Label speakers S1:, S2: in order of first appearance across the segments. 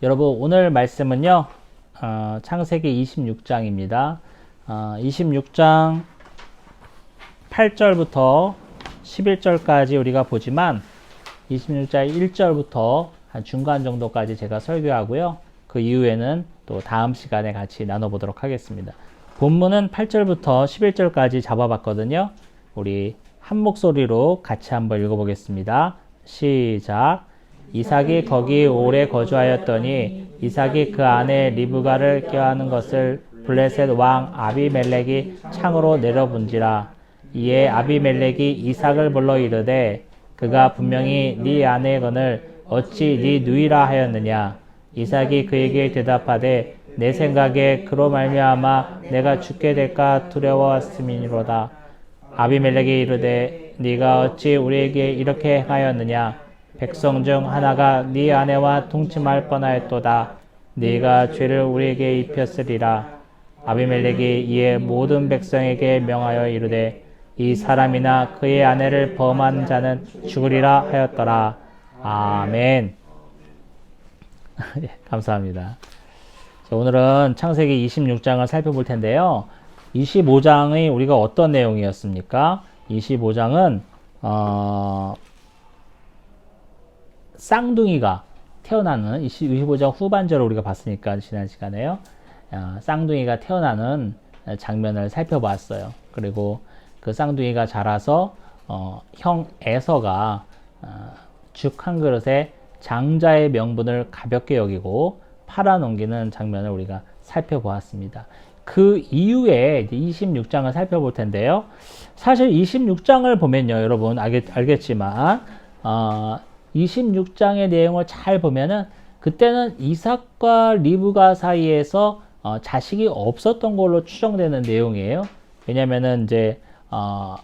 S1: 여러분 오늘 말씀은요 어, 창세기 26장입니다. 어, 26장 8절부터 11절까지 우리가 보지만 26장 1절부터 한 중간 정도까지 제가 설교하고요. 그 이후에는 또 다음 시간에 같이 나눠보도록 하겠습니다. 본문은 8절부터 11절까지 잡아봤거든요. 우리 한 목소리로 같이 한번 읽어보겠습니다. 시작. 이삭이 거기 오래 거주하였더니 이삭이 그 안에 리브가를 껴안은 것을 블레셋 왕 아비멜렉이 창으로 내려본지라. 이에 아비멜렉이 이삭을 불러 이르되 그가 분명히 네 아내건을 어찌 네 누이라 하였느냐? 이삭이 그에게 대답하되 내 생각에 그로 말미암아 내가 죽게 될까 두려워했음이로다. 아비멜렉이 이르되 네가 어찌 우리에게 이렇게 행하였느냐 백성 중 하나가 네 아내와 동침할 뻔하였도다. 네가 죄를 우리에게 입혔으리라. 아비멜렉이 이에 모든 백성에게 명하여 이르되 이 사람이나 그의 아내를 범한 자는 죽으리라 하였더라. 아멘. 예, 감사합니다. 자, 오늘은 창세기 26장을 살펴볼 텐데요. 25장의 우리가 어떤 내용이었습니까? 25장은 어, 쌍둥이가 태어나는 25장 후반절을 우리가 봤으니까 지난 시간에요. 어, 쌍둥이가 태어나는 장면을 살펴봤어요. 그리고 그 쌍둥이가 자라서 어, 형 에서가 어, 죽한 그릇에 장자의 명분을 가볍게 여기고 팔아넘기는 장면을 우리가 살펴보았습니다. 그 이후에 26장을 살펴볼 텐데요. 사실 26장을 보면요, 여러분 알겠, 알겠지만 어, 26장의 내용을 잘 보면은 그때는 이삭과 리브가 사이에서 어, 자식이 없었던 걸로 추정되는 내용이에요. 왜냐면은 이제 어,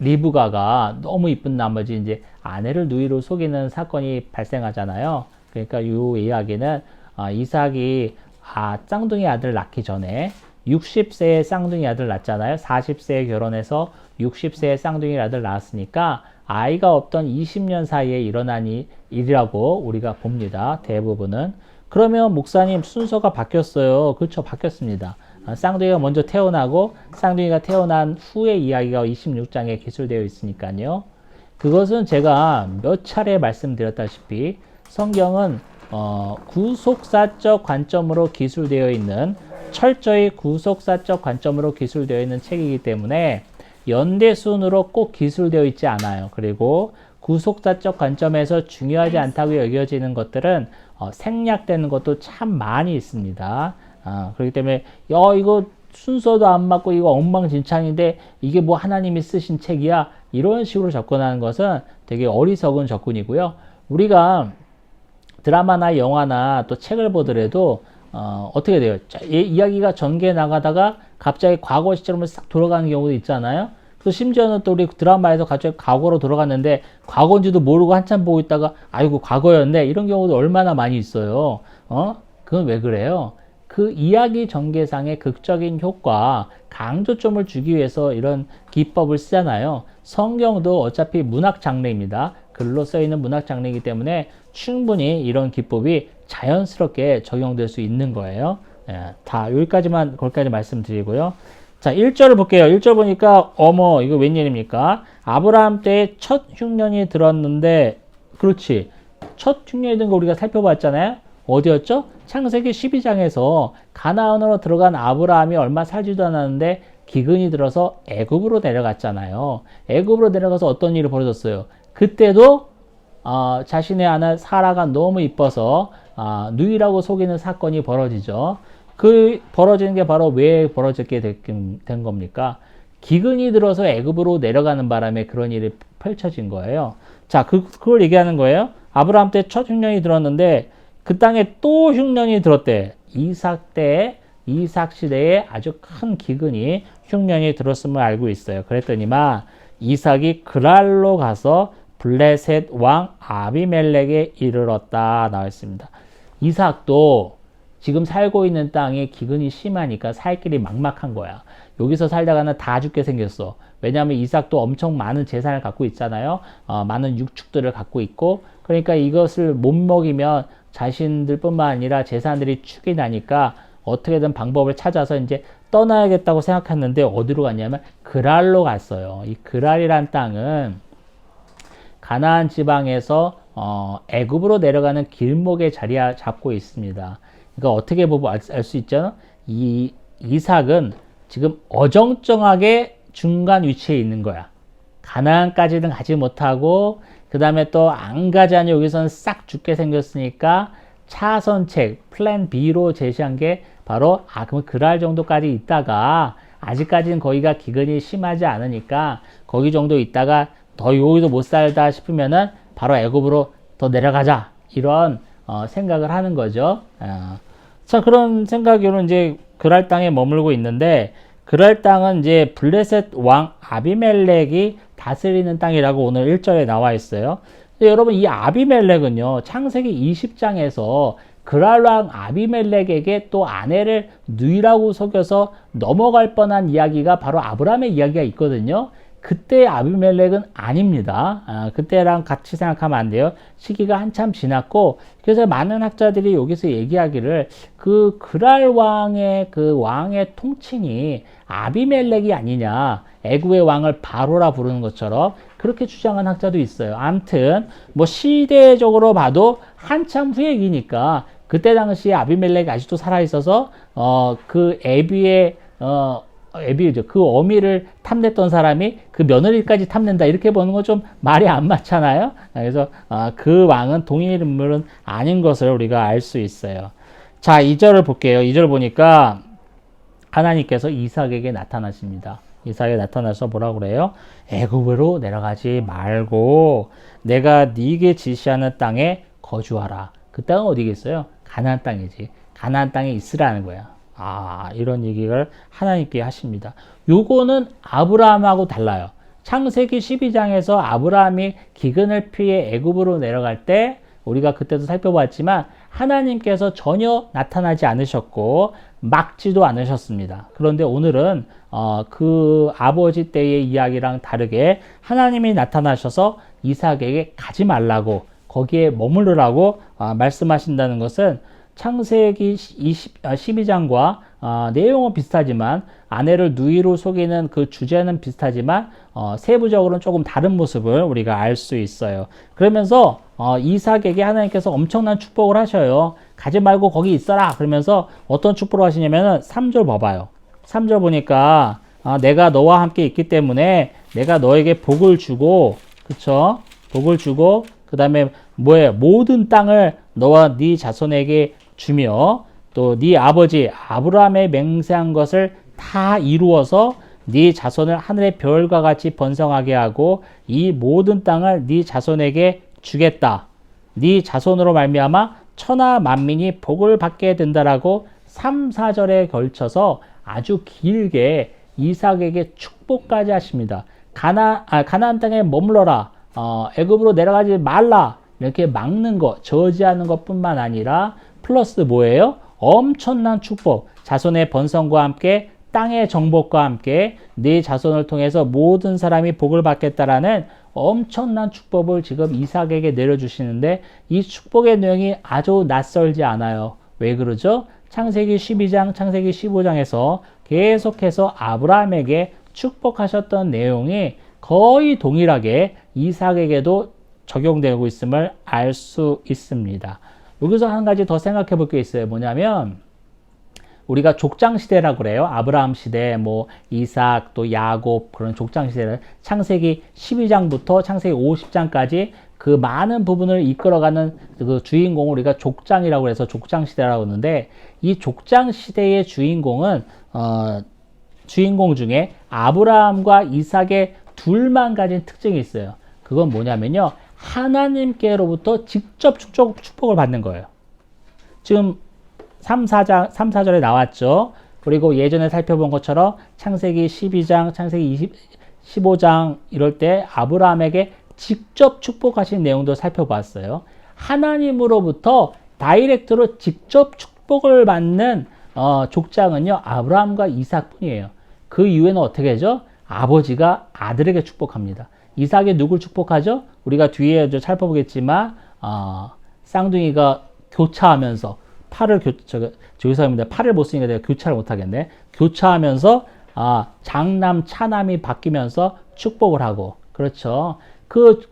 S1: 리브가가 너무 이쁜 나머지 이제 아내를 누이로 속이는 사건이 발생하잖아요. 그러니까 이 이야기는 어, 이삭이 아, 쌍둥이 아들 낳기 전에 60세의 쌍둥이 아들 낳잖아요. 40세에 결혼해서 60세의 쌍둥이 아들 낳았으니까 아이가 없던 20년 사이에 일어난 일이라고 우리가 봅니다. 대부분은. 그러면 목사님 순서가 바뀌었어요. 그렇죠. 바뀌었습니다. 아, 쌍둥이가 먼저 태어나고 쌍둥이가 태어난 후의 이야기가 26장에 기술되어 있으니까요. 그것은 제가 몇 차례 말씀드렸다시피 성경은 어, 구속사적 관점으로 기술되어 있는 철저히 구속사적 관점으로 기술되어 있는 책이기 때문에 연대순으로 꼭 기술되어 있지 않아요. 그리고 구속사적 관점에서 중요하지 않다고 여겨지는 것들은 어, 생략되는 것도 참 많이 있습니다. 어, 그렇기 때문에 야 이거 순서도 안 맞고 이거 엉망진창인데 이게 뭐 하나님이 쓰신 책이야 이런 식으로 접근하는 것은 되게 어리석은 접근이고요. 우리가 드라마나 영화나 또 책을 보더라도 어, 어떻게 돼요? 자, 이, 이야기가 전개 나가다가 갑자기 과거 시점으로 싹 돌아가는 경우도 있잖아요. 또 심지어는 또 우리 드라마에서 갑자기 과거로 돌아갔는데 과거인지도 모르고 한참 보고 있다가 아이고 과거였네 이런 경우도 얼마나 많이 있어요. 어? 그건 왜 그래요? 그 이야기 전개상의 극적인 효과, 강조점을 주기 위해서 이런 기법을 쓰잖아요. 성경도 어차피 문학 장르입니다. 글로 써 있는 문학 장르이기 때문에 충분히 이런 기법이 자연스럽게 적용될 수 있는 거예요. 예, 다 여기까지만 거기까지 말씀드리고요. 자, 1절을 볼게요. 1절 보니까 어머 이거 웬일입니까? 아브라함 때 첫 흉년이 들었는데 그렇지. 첫 흉년이 든 거 우리가 살펴봤잖아요. 어디였죠? 창세기 12장에서 가나안으로 들어간 아브라함이 얼마 살지도 않았는데 기근이 들어서 애굽으로 내려갔잖아요. 애굽으로 내려가서 어떤 일이 벌어졌어요? 그때도 어, 자신의 아내 사라가 너무 이뻐서 어, 누이라고 속이는 사건이 벌어지죠. 그 벌어지는 게 바로 왜 벌어졌게 된 겁니까? 기근이 들어서 애굽으로 내려가는 바람에 그런 일이 펼쳐진 거예요. 자, 그, 그걸 얘기하는 거예요. 아브라함 때 첫 흉년이 들었는데 그 땅에 또 흉년이 들었대. 이삭 때, 이삭 시대에 아주 큰 기근이 흉년이 들었음을 알고 있어요. 그랬더니만 이삭이 그랄로 가서 블레셋 왕 아비멜렉에 이르렀다 나와 있습니다. 이삭도 지금 살고 있는 땅에 기근이 심하니까 살 길이 막막한 거야. 여기서 살다가는 다 죽게 생겼어. 왜냐하면 이삭도 엄청 많은 재산을 갖고 있잖아요. 어, 많은 육축들을 갖고 있고 그러니까 이것을 못 먹이면 자신들뿐만 아니라 재산들이 축이 나니까 어떻게든 방법을 찾아서 이제 떠나야겠다고 생각했는데 어디로 갔냐면 그랄로 갔어요. 이 그랄이란 땅은 가나안 지방에서 어, 애굽으로 내려가는 길목에 자리 잡고 있습니다. 그러니까 어떻게 보면 알 수 있죠. 이 이삭은 지금 어정쩡하게 중간 위치에 있는 거야. 가나안까지는 가지 못하고 그 다음에 또 안 가자니 여기서는 싹 죽게 생겼으니까 차선책 플랜 B로 제시한 게 바로 아 그럼 그랄 정도까지 있다가 아직까지는 거기가 기근이 심하지 않으니까 거기 정도 있다가 더 여기도 못 살다 싶으면은 바로 애굽으로 더 내려가자 이런 어, 생각을 하는 거죠. 어. 자 그런 생각으로 이제 그랄 땅에 머물고 있는데 그랄 땅은 이제 블레셋 왕 아비멜렉이 다스리는 땅이라고 오늘 1절에 나와 있어요. 여러분 이 아비멜렉은요 창세기 20장에서 그랄 왕 아비멜렉에게 또 아내를 누이라고 속여서 넘어갈 뻔한 이야기가 바로 아브라함의 이야기가 있거든요. 그때 아비멜렉은 아닙니다. 아, 그때랑 같이 생각하면 안 돼요. 시기가 한참 지났고 그래서 많은 학자들이 여기서 얘기하기를 그 그랄 왕의 그 왕의 통칭이 아비멜렉이 아니냐. 애구의 왕을 바로라 부르는 것처럼 그렇게 주장한 학자도 있어요. 암튼 뭐 시대적으로 봐도 한참 후 얘기니까 그때 당시에 아비멜렉이 아직도 살아 있어서 어 그 애비의 어 애비죠. 그 어미를 탐냈던 사람이 그 며느리까지 탐낸다 이렇게 보는 건 좀 말이 안 맞잖아요. 그래서 아, 그 왕은 동일 인물은 아닌 것을 우리가 알 수 있어요. 자, 2절을 볼게요. 2절 보니까 하나님께서 이삭에게 나타나십니다. 이삭에 나타나서 뭐라 그래요? 애굽으로 내려가지 말고 내가 네게 지시하는 땅에 거주하라. 그 땅은 어디겠어요? 가나안 땅이지. 가나안 땅에 있으라는 거야. 아, 이런 얘기를 하나님께 하십니다. 요거는 아브라함하고 달라요. 창세기 12장에서 아브라함이 기근을 피해 애굽으로 내려갈 때 우리가 그때도 살펴봤지만 하나님께서 전혀 나타나지 않으셨고 막지도 않으셨습니다. 그런데 오늘은 어, 그 아버지 때의 이야기랑 다르게 하나님이 나타나셔서 이삭에게 가지 말라고 거기에 머무르라고 어, 말씀하신다는 것은 창세기 20, 12장과 아, 어, 내용은 비슷하지만 아내를 누이로 속이는 그 주제는 비슷하지만 어, 세부적으로는 조금 다른 모습을 우리가 알 수 있어요. 그러면서 어, 이삭에게 하나님께서 엄청난 축복을 하셔요. 가지 말고 거기 있어라. 그러면서 어떤 축복을 하시냐면은 3절 봐봐요. 3절 보니까 아, 내가 너와 함께 있기 때문에 내가 너에게 복을 주고 그쵸? 복을 주고 그 다음에 뭐예요? 모든 땅을 너와 네 자손에게 주며 또 네 아버지 아브라함의 맹세한 것을 다 이루어서 네 자손을 하늘의 별과 같이 번성하게 하고 이 모든 땅을 네 자손에게 주겠다. 네 자손으로 말미암아 천하 만민이 복을 받게 된다라고 3, 4절에 걸쳐서 아주 길게 이삭에게 축복까지 하십니다. 가나 아, 가나안 땅에 머물러라. 어, 애굽으로 내려가지 말라. 이렇게 막는 것, 저지하는 것뿐만 아니라 플러스 뭐예요? 엄청난 축복. 자손의 번성과 함께 땅의 정복과 함께 네 자손을 통해서 모든 사람이 복을 받겠다라는 엄청난 축복을 지금 이삭에게 내려주시는데 이 축복의 내용이 아주 낯설지 않아요. 왜 그러죠? 창세기 12장, 창세기 15장에서 계속해서 아브라함에게 축복하셨던 내용이 거의 동일하게 이삭에게도 적용되고 있음을 알 수 있습니다. 여기서 한 가지 더 생각해 볼 게 있어요. 뭐냐면 우리가 족장 시대라고 그래요. 아브라함 시대, 뭐 이삭, 또 야곱 그런 족장 시대를 창세기 12장부터 창세기 50장까지 그 많은 부분을 이끌어가는 그 주인공을 우리가 족장이라고 해서 족장 시대라고 하는데 이 족장 시대의 주인공은 어, 주인공 중에 아브라함과 이삭의 둘만 가진 특징이 있어요. 그건 뭐냐면요. 하나님께로부터 직접 축복, 축복을 받는 거예요. 지금 3, 4장, 3, 4절에 나왔죠. 그리고 예전에 살펴본 것처럼 창세기 12장, 창세기 20, 15장 이럴 때 아브라함에게 직접 축복하신 내용도 살펴봤어요. 하나님으로부터 다이렉트로 직접 축복을 받는 어, 족장은요 아브라함과 이삭뿐이에요. 그 이후에는 어떻게 하죠? 아버지가 아들에게 축복합니다. 이삭이 누굴 축복하죠? 우리가 뒤에 살펴보겠지만 어, 쌍둥이가 교차하면서 팔을 교 저기 조기사입니다. 팔을 못 쓰니까 내가 교차를 못 하겠네. 교차하면서 아 장남 차남이 바뀌면서 축복을 하고 그렇죠. 그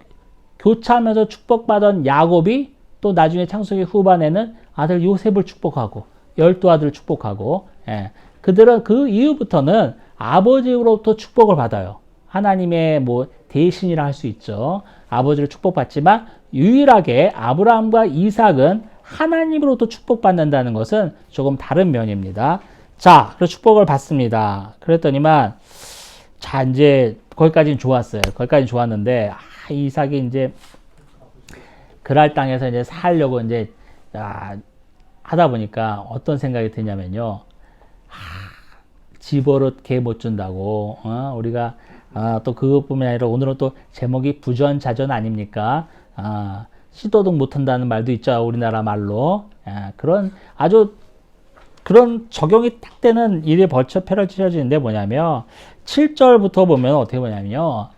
S1: 교차하면서 축복받은 야곱이 또 나중에 창세기 후반에는 아들 요셉을 축복하고 열두 아들을 축복하고 예. 그들은 그 이후부터는 아버지로부터 축복을 받아요. 하나님의 뭐 대신이라 할 수 있죠. 아버지를 축복받지만 유일하게 아브라함과 이삭은 하나님으로부터 축복받는다는 것은 조금 다른 면입니다. 자, 그래서 축복을 받습니다. 그랬더니만 자 이제 거기까지는 좋았어요. 거기까지는 좋았는데 아, 이삭이 이제 그랄 땅에서 이제 살려고 이제 아, 하다 보니까 어떤 생각이 드냐면요. 집어릇 개 못 준다고 어? 우리가 아, 또 그것뿐만 아니라 오늘은 또 제목이 부전자전 아닙니까? 아, 시도도 못한다는 말도 있죠 우리나라 말로 아, 그런 아주 그런 적용이 딱 되는 일이 벌쳐 펼쳐지는데 뭐냐면 7절부터 보면 어떻게 보냐면요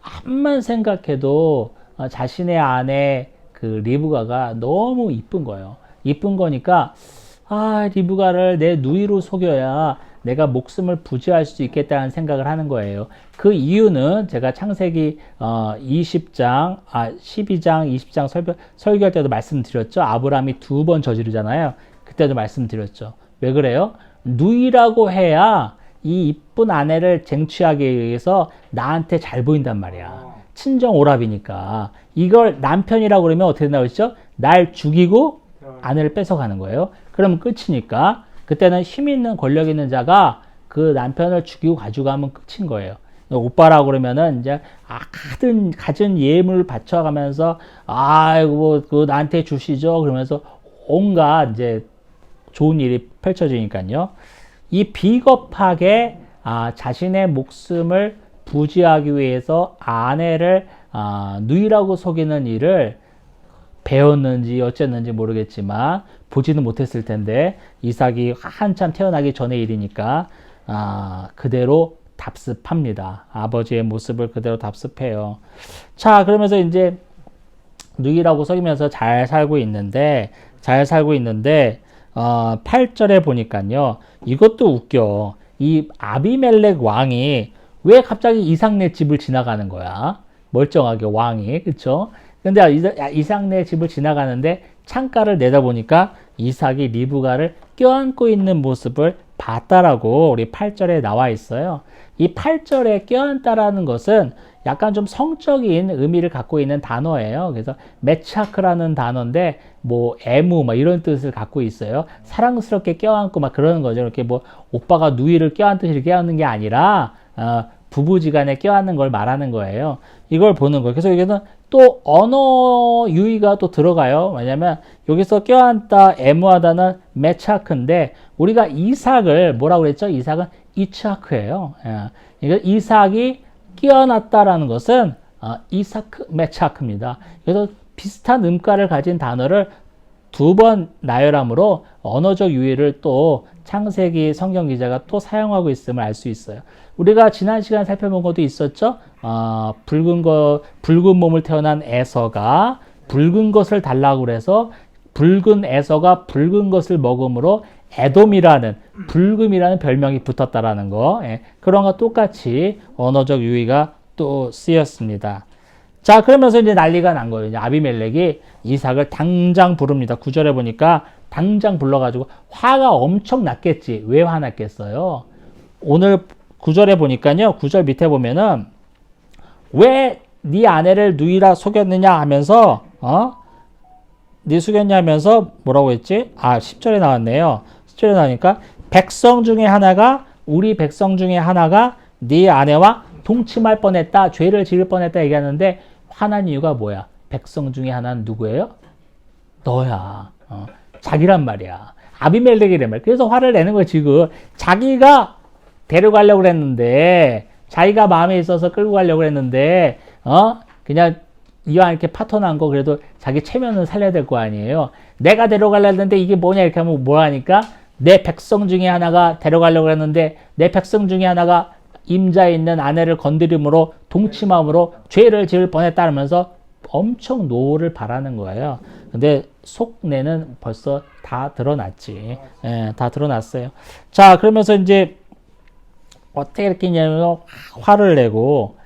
S1: 암만 생각해도 어, 자신의 아내 그 리브가가 너무 이쁜 거예요 이쁜 거니까 아 리브가를 내 누이로 속여야 내가 목숨을 부지할 수 있겠다는 생각을 하는 거예요. 그 이유는 제가 창세기 어 20장, 아 12장, 20장 설교, 설교할 때도 말씀드렸죠. 아브라함이 두 번 저지르잖아요. 그때도 말씀드렸죠. 왜 그래요? 누이라고 해야 이 이쁜 아내를 쟁취하기 위해서 나한테 잘 보인단 말이야. 친정 오랍이니까. 이걸 남편이라고 그러면 어떻게 나오죠? 날 죽이고 아내를 뺏어가는 거예요. 그러면 끝이니까. 그때는 힘 있는 권력 있는 자가 그 남편을 죽이고 가져가면 끝인 거예요. 오빠라고 그러면은 이제 아, 가진 가진 예물 바쳐가면서 아이고 그 나한테 주시죠 그러면서 온갖 이제 좋은 일이 펼쳐지니까요. 이 비겁하게 아, 자신의 목숨을 부지하기 위해서 아내를 아, 누이라고 속이는 일을 배웠는지 어쨌는지 모르겠지만 보지는 못했을 텐데 이삭이 한참 태어나기 전의 일이니까 아, 그대로 답습합니다. 아버지의 모습을 그대로 답습해요. 자, 그러면서 이제 누이라고 속이면서 잘 살고 있는데 잘 살고 있는데 어, 8절에 보니까요. 이것도 웃겨. 이 아비멜렉 왕이 왜 갑자기 이삭네 집을 지나가는 거야? 멀쩡하게 왕이 그쵸? 근데 이삭네 집을 지나가는데 창가를 내다보니까 이삭이 리브가를 껴안고 있는 모습을 봤다라고 우리 8절에 나와 있어요. 이 8절에 껴안다라는 것은 약간 좀 성적인 의미를 갖고 있는 단어예요. 그래서 메차크라는 단어인데 뭐 애무 막 이런 뜻을 갖고 있어요. 사랑스럽게 껴안고 막 그러는 거죠. 이렇게 뭐 오빠가 누이를 껴안듯이 껴안는 게 아니라 어, 부부지간에 껴안는 걸 말하는 거예요. 이걸 보는 거예요. 그래서 여기는 또 언어 유의가 또 들어가요. 왜냐면 여기서 껴안다, 애무하다는 메차크인데 우리가 이삭을 뭐라고 그랬죠? 이삭은 이차크예요. 예. 이삭이 끼어났다라는 것은 어, 이사크 메차크입니다. 그래서 비슷한 음가를 가진 단어를 두 번 나열함으로 언어적 유의를 또 창세기 성경 기자가 또 사용하고 있음을 알 수 있어요. 우리가 지난 시간 살펴본 것도 있었죠. 어, 붉은 거 붉은 몸을 태어난 에서가 붉은 것을 달라고 그래서 붉은 에서가 붉은 것을 먹음으로 에돔이라는 붉음이라는 별명이 붙었다라는 거 예, 그런 거 똑같이 언어적 유의가 또 쓰였습니다. 자 그러면서 이제 난리가 난 거예요. 이제 아비멜렉이 이삭을 당장 부릅니다. 구절에 보니까 당장 불러가지고 화가 엄청 났겠지. 왜 화났겠어요? 오늘 구절에 보니까요. 구절 밑에 보면은 왜 네 아내를 누이라 속였느냐 하면서 어? 네 속였냐 하면서 뭐라고 했지? 아 10절에 나왔네요. 10절에 나오니까 백성 중에 하나가 우리 백성 중에 하나가 네 아내와 동침할 뻔했다. 죄를 지을 뻔했다 얘기하는데 화난 이유가 뭐야? 백성 중에 하나는 누구예요? 너야. 어. 자기란 말이야. 아비멜렉이란 말. 그래서 화를 내는 거야, 지금. 자기가 데려가려고 그랬는데, 자기가 마음에 있어서 끌고 가려고 그랬는데, 어? 그냥 이왕 이렇게 파토 난 거 그래도 자기 체면을 살려야 될 거 아니에요. 내가 데려가려 했는데 이게 뭐냐 이렇게 하면 뭐 하니까 내 백성 중에 하나가 데려가려고 했는데 내 백성 중에 하나가 임자에 있는 아내를 건드림으로 동침함으로 죄를 지을 뻔했다면서 엄청 노를 바라는 거예요. 근데 속내는 벌써 다 드러났지. 예, 다 드러났어요. 자, 그러면서 이제 어떻게 이렇게 했냐면 화를 내고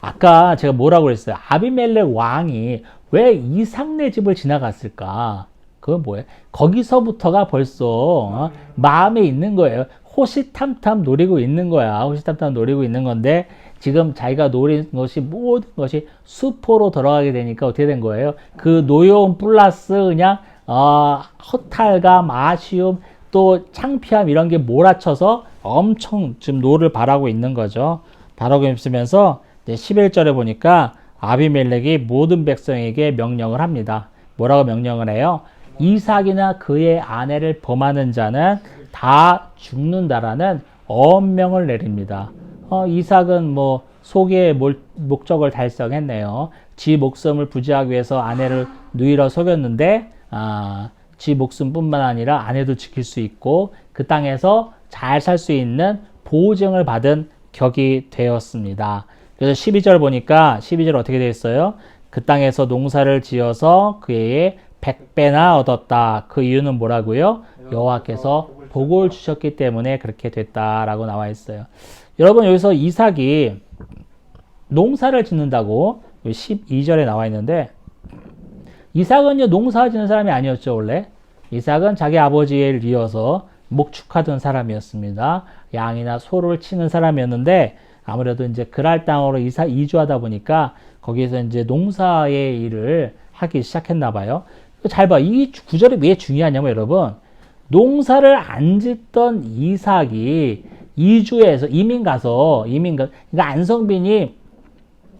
S1: 아까 제가 뭐라고 그랬어요? 아비멜렉 왕이 왜 이상네 집을 지나갔을까? 그건 뭐예요? 거기서부터가 벌써 어? 마음에 있는 거예요. 호시탐탐 노리고 있는 거야. 호시탐탐 노리고 있는 건데 지금 자기가 노린 것이 모든 것이 수포로 들어가게 되니까 어떻게 된 거예요? 그 노여움 플러스 그냥 어, 허탈감, 아쉬움, 또 창피함 이런 게 몰아쳐서 엄청 지금 노를 바라고 있는 거죠. 바라고 있으면서 11절에 보니까 아비멜렉이 모든 백성에게 명령을 합니다. 뭐라고 명령을 해요? 이삭이나 그의 아내를 범하는 자는 다 죽는다라는 엄명을 내립니다. 어, 이삭은 뭐 몰- 목적을 달성했네요. 지 목숨을 부지하기 위해서 아내를 누이러 속였는데 아, 지 목숨뿐만 아니라 아내도 지킬 수 있고 그 땅에서 잘 살 수 있는 보증을 받은 격이 되었습니다. 그래서 12절 보니까 12절 어떻게 되어 있어요? 그 땅에서 농사를 지어서 그의 백배나 얻었다. 그 이유는 뭐라고요? 여호와께서 복을 주셨기 때문에 그렇게 됐다라고 나와 있어요. 여러분 여기서 이삭이 농사를 짓는다고 12절에 나와 있는데 이삭은요 농사 짓는 사람이 아니었죠 원래 이삭은 자기 아버지를 이어서 목축하던 사람이었습니다 양이나 소를 치는 사람이었는데 아무래도 이제 그랄 땅으로 이사 이주하다 보니까 거기에서 이제 농사의 일을 하기 시작했나 봐요 잘 봐 이 구절이 왜 중요하냐면 여러분 농사를 안 짓던 이삭이 이주해서 이민 가서 이민 가 그러니까 안성빈이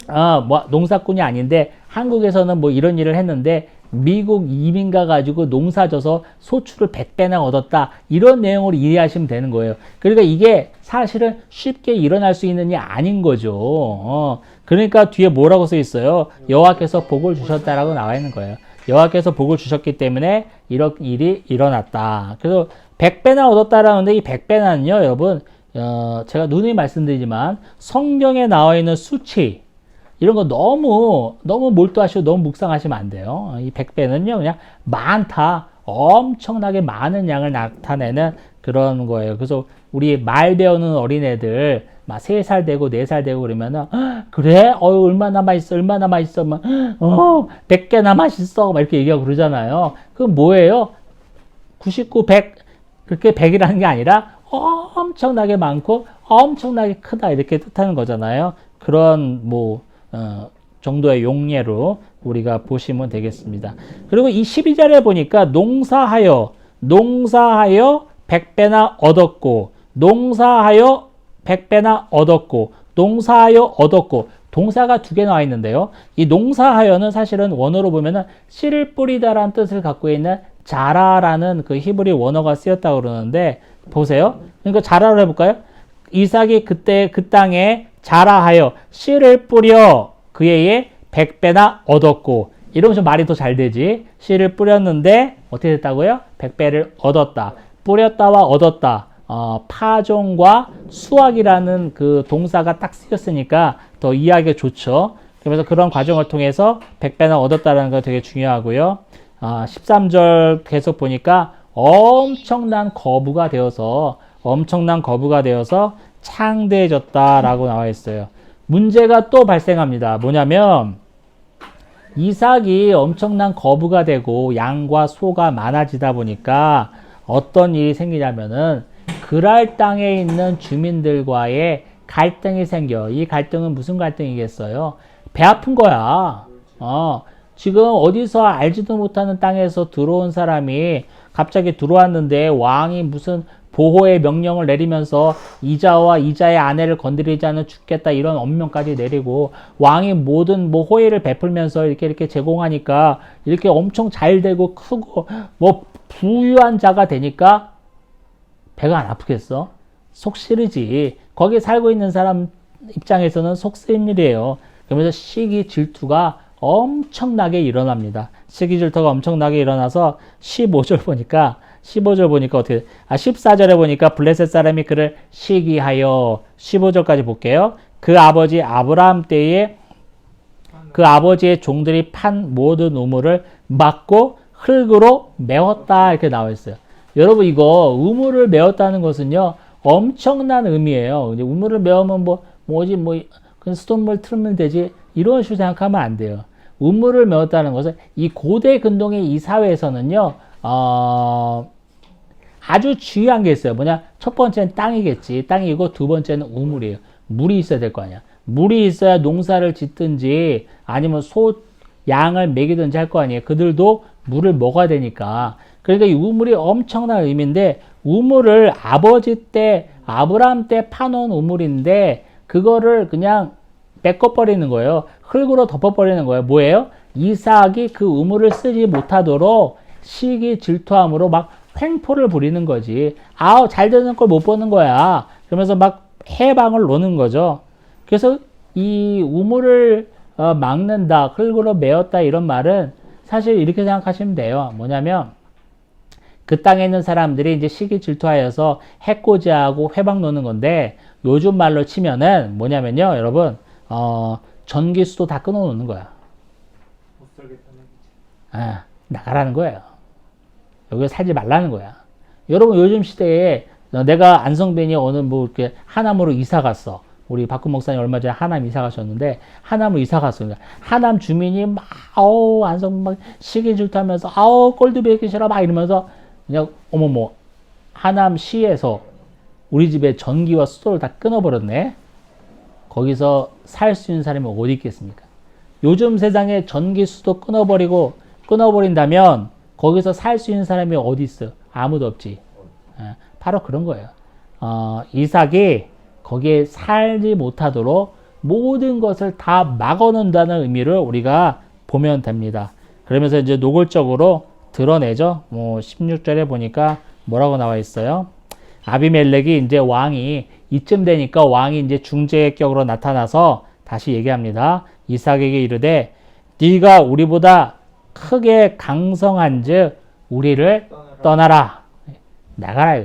S1: 아, 뭐 농사꾼이 아닌데 한국에서는 뭐 이런 일을 했는데 미국 이민 가 가지고 농사 져서 소출을 100배나 얻었다. 이런 내용으로 이해하시면 되는 거예요. 그러니까 이게 사실은 쉽게 일어날 수 있는 일이 아닌 거죠. 어, 그러니까 뒤에 뭐라고 써 있어요? 여호와께서 복을 주셨다라고 나와 있는 거예요. 여호와께서 복을 주셨기 때문에 이런 일이 일어났다. 그래서 100배나 얻었다라는데 이 100배나는요, 여러분, 어, 제가 누누이 말씀드리지만 성경에 나와 있는 수치, 이런 거 너무 너무 몰두하시고 너무 묵상하시면 안 돼요. 이 100배는요. 그냥 많다. 엄청나게 많은 양을 나타내는 그런 거예요. 그래서 우리 말 배우는 어린애들 막 3살 되고 4살 되고 그러면은 "헉, 그래? 어 얼마나 맛있어? 얼마나 맛있어? 막 어, 100개나 맛있어. 막 이렇게 얘기하고 그러잖아요. 그건 뭐예요? 99, 100 그렇게 100이라는 게 아니라 엄청나게 많고 엄청나게 크다 이렇게 뜻하는 거잖아요. 그런 뭐 어, 정도의 용례로 우리가 보시면 되겠습니다. 그리고 이 12절에 보니까 농사하여 농사하여 백배나 얻었고 농사하여 백배나 얻었고 농사하여 얻었고 동사가 두 개 나와 있는데요. 이 농사하여는 사실은 원어로 보면은 씨를 뿌리다라는 뜻을 갖고 있는 자라라는 그 히브리 원어가 쓰였다고 그러는데 보세요. 그러니까 자라로 해볼까요? 이삭이 그때 그 땅에 자라하여 씨를 뿌려 그의 백배나 얻었고 이러면 좀 말이 더 잘 되지 씨를 뿌렸는데 어떻게 됐다고요? 백배를 얻었다 뿌렸다와 얻었다 어, 파종과 수확이라는 그 동사가 딱 쓰였으니까 더 이해하기 좋죠 그래서 그런 과정을 통해서 백배나 얻었다는 거 되게 중요하고요 아, 13절 계속 보니까 엄청난 거부가 되어서 엄청난 거부가 되어서 창대해졌다라고 나와 있어요. 문제가 또 발생합니다. 뭐냐면 이삭이 엄청난 거부가 되고 양과 소가 많아지다 보니까 어떤 일이 생기냐면은 그랄 땅에 있는 주민들과의 갈등이 생겨. 이 갈등은 무슨 갈등이겠어요? 배 아픈 거야. 어, 지금 어디서 알지도 못하는 땅에서 들어온 사람이 갑자기 들어왔는데 왕이 무슨 보호의 명령을 내리면서 이자와 이자의 아내를 않으면 죽겠다 이런 엄명까지 내리고 왕이 모든 뭐 호의를 베풀면서 이렇게 이렇게 제공하니까 이렇게 엄청 잘 되고 크고 뭐 부유한 자가 되니까 배가 안 아프겠어? 속 시리지. 거기 살고 있는 사람 입장에서는 속 쓰인 일이에요. 그러면서 시기 질투가 엄청나게 일어납니다. 시기 질투가 엄청나게 일어나서 15절 보니까 15절 보니까 어떻게 아 14절에 보니까 블레셋 사람이 그를 시기하여 15절까지 볼게요. 그 아버지 아브라함 때에 그 아버지의 종들이 판 모든 우물을 막고 흙으로 메웠다 이렇게 나와 있어요. 여러분 이거 우물을 메웠다는 것은요 엄청난 의미예요. 이제 우물을 메우면 뭐 뭐지 뭐 그냥 수돗물 틀면 되지 이런 식으로 생각하면 안 돼요. 우물을 메웠다는 것은 이 고대 근동의 이 사회에서는요 어, 아주 중요한 게 있어요. 뭐냐 첫 번째는 땅이겠지 땅이고 두 번째는 우물이에요. 물이 있어야 될 거 아니야. 물이 있어야 농사를 짓든지 아니면 소 양을 먹이든지 할 거 아니에요. 그들도 물을 먹어야 되니까. 그러니까 이 우물이 엄청난 의미인데 우물을 아버지 때 아브라함 때 파놓은 우물인데 그거를 그냥 메꿔버리는 거예요. 흙으로 덮어버리는 거예요. 뭐예요? 이삭이 그 우물을 쓰지 못하도록 시기 질투함으로 막 횡포를 부리는 거지. 아우 잘 되는 걸 못 보는 거야. 그러면서 막 해방을 노는 거죠. 그래서 이 우물을 어, 막는다, 흙으로 메었다 이런 말은 사실 이렇게 생각하시면 돼요. 뭐냐면 그 땅에 있는 사람들이 이제 시기 질투하여서 해코지하고 회방 노는 건데 요즘 말로 치면은 뭐냐면요, 여러분 어, 전기 수도 다 끊어놓는 거야. 아, 나가라는 거예요. 여기 살지 말라는 거야. 여러분 요즘 시대에 내가 안성빈이 어느 뭐 이렇게 하남으로 이사 갔어. 우리 박근 목사님 얼마 전에 하남 이사 가셨는데 하남으로 이사 갔어요. 하남 주민이 막 아우 안성 막 시기 질투하면서 아우 꼴도 배기 싫어 막 이러면서 그냥 어머머 하남 시에서 우리 집에 전기와 수도를 다 끊어버렸네. 거기서 살 수 있는 사람이 어디 있겠습니까? 요즘 세상에 전기 수도 끊어버리고 끊어버린다면 거기서 살 수 있는 사람이 어디 있어? 아무도 없지. 예, 바로 그런 거예요. 어, 이삭이 거기에 살지 못하도록 모든 것을 다 막아놓는다는 의미를 우리가 보면 됩니다. 그러면서 이제 노골적으로 드러내죠. 뭐 16절에 보니까 뭐라고 나와 있어요? 아비멜렉이 이제 왕이 이쯤 되니까 왕이 이제 중재격으로 나타나서 다시 얘기합니다. 이삭에게 이르되 네가 우리보다 크게 강성한즉 우리를
S2: 떠나라.
S1: 떠나라. 나가라.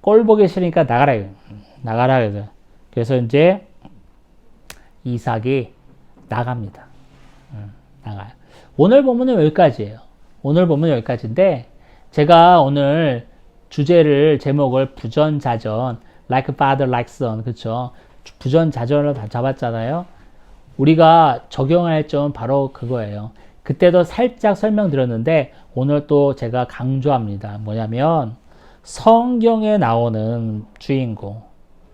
S1: 꼴 보기 싫으니까 나가라. 나가라. 그래서. 이제 이삭이 나갑니다. 음, 나가요. 오늘 본문은 여기까지예요. 오늘 본문은 여기까지인데 제가 오늘 주제를 제목을 부전자전 like father like son 그렇죠. 부전자전을 다 잡았잖아요. 우리가 적용할 점 바로 그거예요. 그때도 살짝 설명드렸는데 오늘 또 제가 강조합니다. 뭐냐면 성경에 나오는 주인공,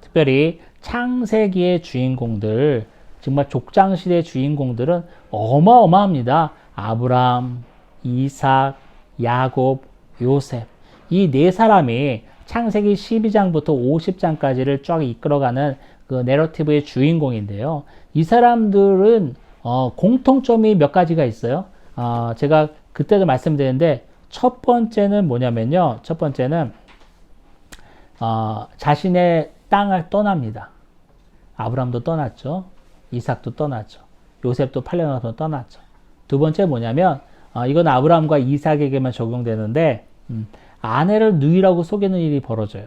S1: 특별히 창세기의 주인공들, 정말 족장시대 주인공들은 어마어마합니다. 아브람, 이삭, 야곱, 요셉. 이 네 사람이 창세기 12장부터 50장까지를 쫙 이끌어가는 그 내러티브의 주인공인데요. 이 사람들은 어, 공통점이 몇 가지가 있어요. 어, 제가 그때도 말씀드렸는데 첫 번째는 뭐냐면요. 첫 번째는 어, 자신의 땅을 떠납니다. 아브람도 떠났죠. 이삭도 떠났죠. 요셉도 8년 후에 떠났죠. 두 번째 뭐냐면 어, 이건 아브람과 이삭에게만 적용되는데 음, 아내를 누이라고 속이는 일이 벌어져요.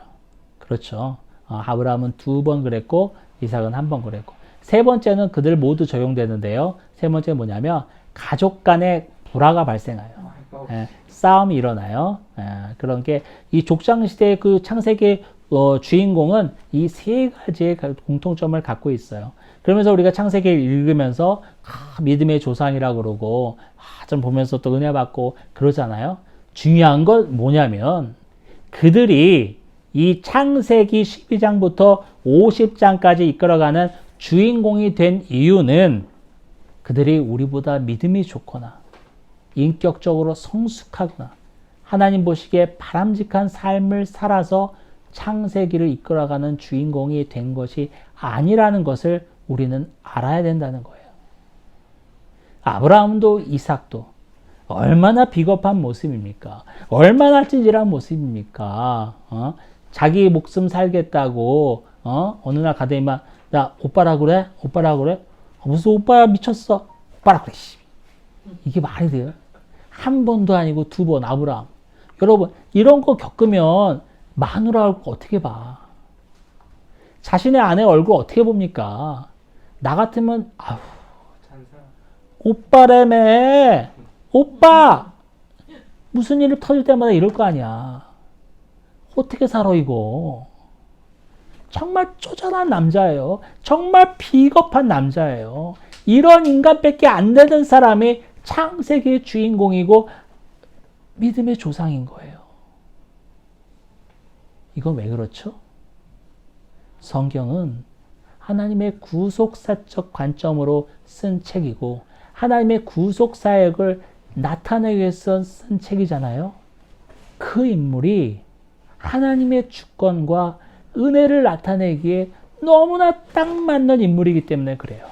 S1: 그렇죠. 어, 아브람은 두 번 그랬고 이삭은 한 번 그랬고 세 번째는 그들 모두 적용되는데요. 세 번째 뭐냐면 가족 간의 불화가 발생해요.
S2: 갓.
S1: 예, 싸움이 일어나요. 예, 그런 게 이 족장 시대의 그 창세기 어, 주인공은 이 세 가지의 가- 공통점을 갖고 있어요. 그러면서 우리가 창세기를 읽으면서 아, 믿음의 조상이라 그러고 아, 좀 보면서 또 은혜 받고 그러잖아요. 중요한 건 뭐냐면 그들이 이 창세기 12장부터 50장까지 이끌어가는 주인공이 된 이유는 그들이 우리보다 믿음이 좋거나 인격적으로 성숙하거나 하나님 보시기에 바람직한 삶을 살아서 창세기를 이끌어가는 주인공이 된 것이 아니라는 것을 우리는 알아야 된다는 거예요. 아브라함도 이삭도 얼마나 비겁한 모습입니까? 얼마나 찌질한 모습입니까? 어? 자기 목숨 살겠다고 어? 어느 날 가더니만 야 오빠라 그래? 오빠라 그래? 아, 무슨 오빠야 미쳤어? 오빠라 그래. 씨. 이게 말이 돼요? 한 번도 아니고 두 번 아브라함. 여러분 이런 거 겪으면 마누라 얼굴 어떻게 봐? 자신의 아내 얼굴 어떻게 봅니까? 나 같으면
S2: 잔사.
S1: 오빠라며. 오빠! 무슨 일이 터질 때마다 이럴 거 아니야. 어떻게 살아, 이거? 정말 쪼잔한 남자예요. 정말 비겁한 남자예요. 이런 인간밖에 안 되는 사람이 창세기의 주인공이고 믿음의 조상인 거예요. 이건 왜 그렇죠? 성경은 하나님의 구속사적 관점으로 쓴 책이고 하나님의 구속사역을 나타내기 위해서 쓴 책이잖아요. 그 인물이 하나님의 주권과 은혜를 나타내기에 너무나 딱 맞는 인물이기 때문에 그래요.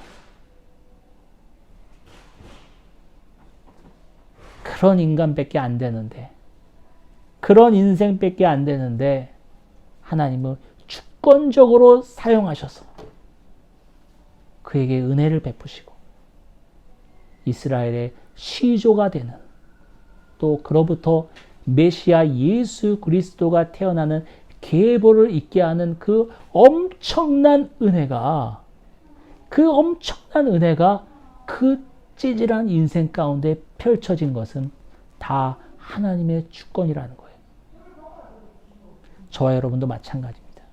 S1: 그런 인간밖에 안 되는데, 그런 인생밖에 안 되는데, 하나님은 주권적으로 사용하셔서 그에게 은혜를 베푸시고, 이스라엘의 시조가 되는, 또 그로부터 메시아 예수 그리스도가 태어나는 계보를 있게 하는 그 엄청난 은혜가 그 엄청난 은혜가 그 찌질한 인생 가운데 펼쳐진 것은 다 하나님의 주권이라는. 저와 여러분도 마찬가지입니다.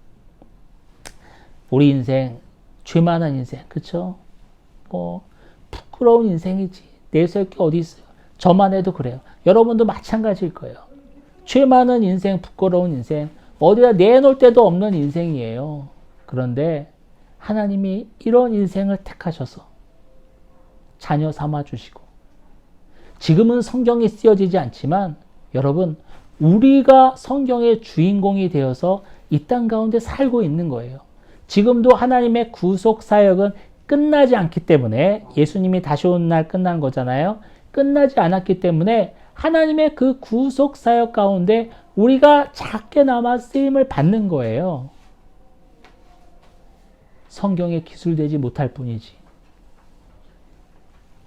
S1: 우리 인생 죄 많은 인생 그쵸? 뭐 부끄러운 인생이지 내세울 게 어디 있어요? 저만 해도 그래요. 여러분도 마찬가지일 거예요. 죄 많은 인생, 부끄러운 인생, 어디다 내놓을 데도 없는 인생이에요. 그런데 하나님이 이런 인생을 택하셔서 자녀 삼아 주시고 지금은 성경이 쓰여지지 않지만 여러분 우리가 성경의 주인공이 되어서 이 땅 가운데 살고 있는 거예요. 지금도 하나님의 구속 사역은 끝나지 않기 때문에 예수님이 다시 오는 날 끝난 거잖아요. 끝나지 않았기 때문에 하나님의 그 구속 사역 가운데 우리가 작게나마 쓰임을 받는 거예요. 성경에 기술되지 못할 뿐이지.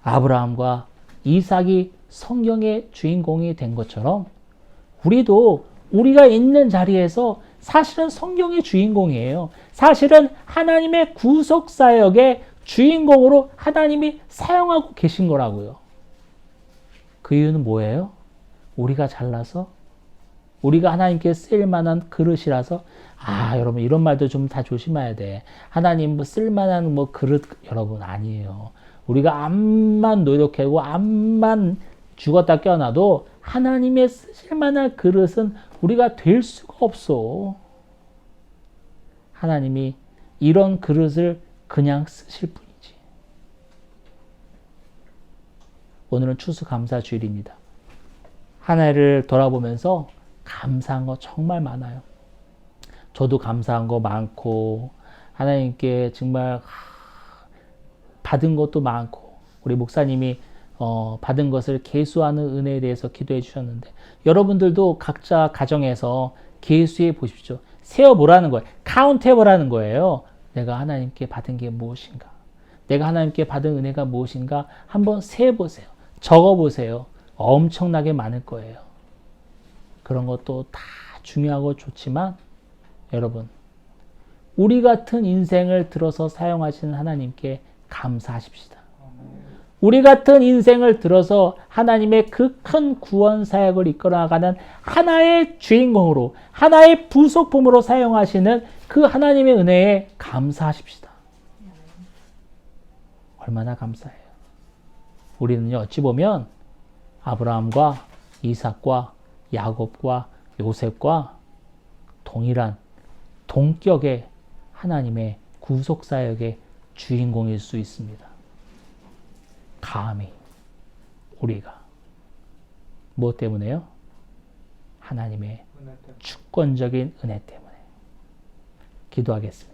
S1: 아브라함과 이삭이 성경의 주인공이 된 것처럼 우리도 우리가 있는 자리에서 사실은 성경의 주인공이에요. 사실은 하나님의 구속 사역의 주인공으로 하나님이 사용하고 계신 거라고요. 그 이유는 뭐예요? 우리가 잘나서 우리가 하나님께 쓰일 만한 그릇이라서 아 여러분 이런 말도 좀 다 조심해야 돼. 하나님 뭐 쓸만한 뭐 그릇 여러분 아니에요. 우리가 암만 노력하고 암만 죽었다 깨어나도 하나님의 쓰실 만한 그릇은 우리가 될 수가 없어. 하나님이 이런 그릇을 그냥 쓰실 뿐이지. 오늘은 추수감사 주일입니다. 한 해를 돌아보면서 감사한 거 정말 많아요. 저도 감사한 거 많고 하나님께 정말 받은 것도 많고 우리 목사님이 어, 받은 것을 계수하는 은혜에 대해서 기도해 주셨는데 여러분들도 각자 가정에서 계수해 보십시오. 세어 보라는 거예요. 카운트해 보라는 거예요. 내가 하나님께 받은 게 무엇인가? 내가 하나님께 받은 은혜가 무엇인가? 한번 세 보세요. 적어 보세요. 엄청나게 많을 거예요. 그런 것도 다 중요하고 좋지만 여러분 우리 같은 인생을 들어서 사용하시는 하나님께 감사하십시다. 우리 같은 인생을 들어서 하나님의 그 큰 구원 사역을 이끌어 나가는 하나의 주인공으로 하나의 부속품으로 사용하시는 그 하나님의 은혜에 감사하십시다. 얼마나 감사해요. 우리는요 어찌 보면 아브라함과 이삭과 야곱과 요셉과 동일한 동격의 하나님의 구속 사역의 주인공일 수 있습니다. 감히 우리가 무엇 때문에요? 하나님의. 주권적인 은혜 때문에 기도하겠습니다.